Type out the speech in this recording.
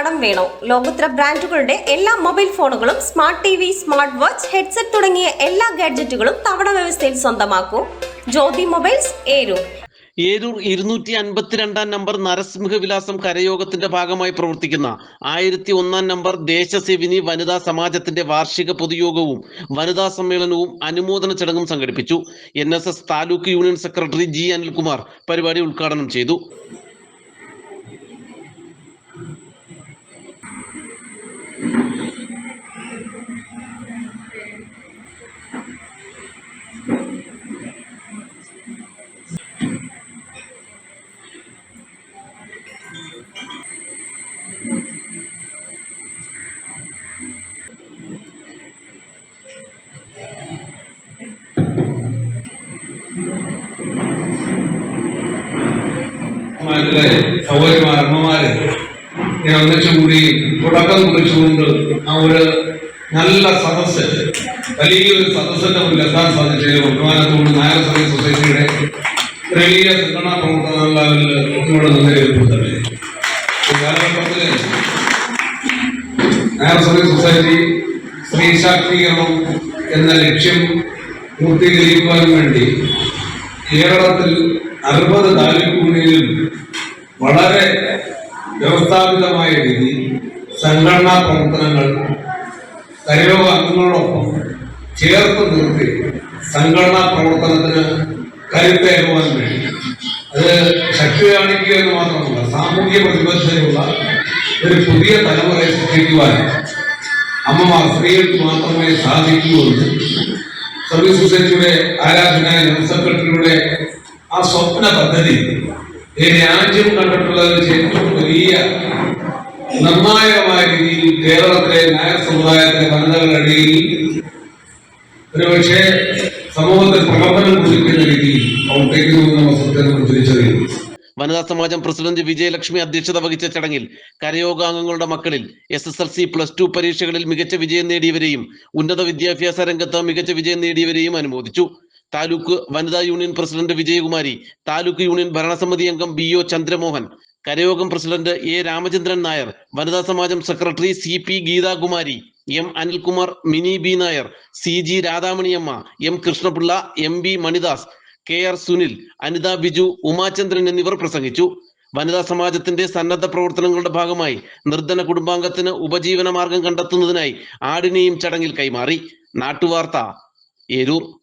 കടം വേണോ? ലോകോത്തര ബ്രാൻഡുകളുടെ എല്ലാ മൊബൈൽ ഫോണുകളും smart T V smart watch headset തുടങ്ങിയ എല്ലാ ഗാഡ്ജറ്റുകളും തവണ വ്യവസ്ഥയിൽ സ്വന്തമാക്കൂ. ജ്യോതി മൊബൈൽസ് ഏരൂർ. ഏരൂർ ഇരുന്നൂറ്റി അൻപത്തിരണ്ടാം നമ്പർ നരസിംഹ വിലാസം കരയോഗത്തിന്റെ ഭാഗമായി പ്രവർത്തിക്കുന്ന ആയിരത്തി ഒന്നാം നമ്പർ ദേശസേവിനി വനിതാ സമാജത്തിന്റെ വാർഷിക പൊതുയോഗവും വനിതാ സമ്മേളനവും അനുമോദന ചടങ്ങും സംഘടിപ്പിച്ചു. N taluk union secretary G Anilkumar പരിപാടി ഉദ്ഘാടനം ചെയ്തു. സഹോദരിമാർ അമ്മമാര് ഒന്നിച്ചുകൂടി തുടക്കം കുറിച്ചുകൊണ്ട് ആ ഒരു നല്ല സദസ്സ് വലിയൊരു സദസ്സിന്റെ മുന്നിൽ എത്താൻ സാധിച്ചതിൽ ബഹുമാനത്തോട് നായർ സർവീസ് സൊസൈറ്റിയുടെ വലിയ സംഘടനാ നന്ദി രേഖപ്പെടുത്തട്ടെ ഈ കാലഘട്ടത്തിൽ നായർ സർവീസ് സൊസൈറ്റി സ്ത്രീ ശാക്തീകരണം എന്ന ലക്ഷ്യം പൂർത്തീകരിക്കുവാൻ വേണ്ടി കേരളത്തിൽ അറുപത് താലൂക്കുകളിലും വളരെ വ്യവസ്ഥാപിതമായ രീതിയിൽ സംഘടനാ പ്രവർത്തനങ്ങൾ കരയോഗ അംഗങ്ങളോടൊപ്പം ചേർത്ത് നിർത്തി സംഘടനാ പ്രവർത്തനത്തിന് കരുത്തേകുവാൻ വേണ്ടി. അത് ശക്തി കാണിക്കുക എന്ന് മാത്രമല്ല സാമൂഹ്യ പ്രതിബദ്ധതയുള്ള ഒരു പുതിയ തലമുറയെ സൃഷ്ടിക്കുവാൻ അമ്മമാർ സ്ത്രീകൾക്ക് മാത്രമേ സാധിക്കൂ എന്ന് സർവീസ് സൊസൈറ്റിയുടെ ആരാധനായ ജനറൽ സെക്രട്ടറിയുടെ ആ സ്വപ്ന പദ്ധതി. രാജ്യം കണ്ടിട്ടുള്ളതിൽ വെച്ച് ഏറ്റവും വലിയ നിർണായകമായ രീതിയിൽ കേരളത്തിലെ നായർ സമുദായത്തിലെ വനിതകളുടെ ഒരുപക്ഷെ സമൂഹത്തിൽ പ്രവർത്തനം കുറിക്കുന്ന രീതിയിൽ പ്രവർത്തിക്കുന്നു എന്ന വസ്തുത്തെ നമ്മൾ തിരിച്ചറിയുന്നു. വനിതാ സമാജം പ്രസിഡന്റ് വിജയലക്ഷ്മി അധ്യക്ഷത വഹിച്ച ചടങ്ങിൽ കരയോഗാംഗങ്ങളുടെ മക്കളിൽ S S L C plus two പരീക്ഷകളിൽ മികച്ച വിജയം നേടിയവരെയും ഉന്നത വിദ്യാഭ്യാസ രംഗത്ത് മികച്ച വിജയം നേടിയവരെയും അനുമോദിച്ചു. താലൂക്ക് വനിതാ union president Vijayakumari taluk union ഭരണസമിതി അംഗം ബി ഒ ചന്ദ്രമോഹൻ കരയോഗം പ്രസിഡന്റ് എ രാമചന്ദ്രൻ നായർ വനിതാ സമാജം secretary C P Geethakumari M Anilkumar Mini B Nair C G Radhamaniyamma M Krishnapillai M B Manidas K R Sunil Anitha Biju Umachandran എന്നിവർ പ്രസംഗിച്ചു. വനിതാ സമാജത്തിന്റെ സന്നദ്ധ പ്രവർത്തനങ്ങളുടെ ഭാഗമായി നിർധന കുടുംബാംഗത്തിന് ഉപജീവന മാർഗം കണ്ടെത്തുന്നതിനായി ആടിനെയും ചടങ്ങിൽ കൈമാറി. നാട്ടുവാർത്ത ഏരൂർ.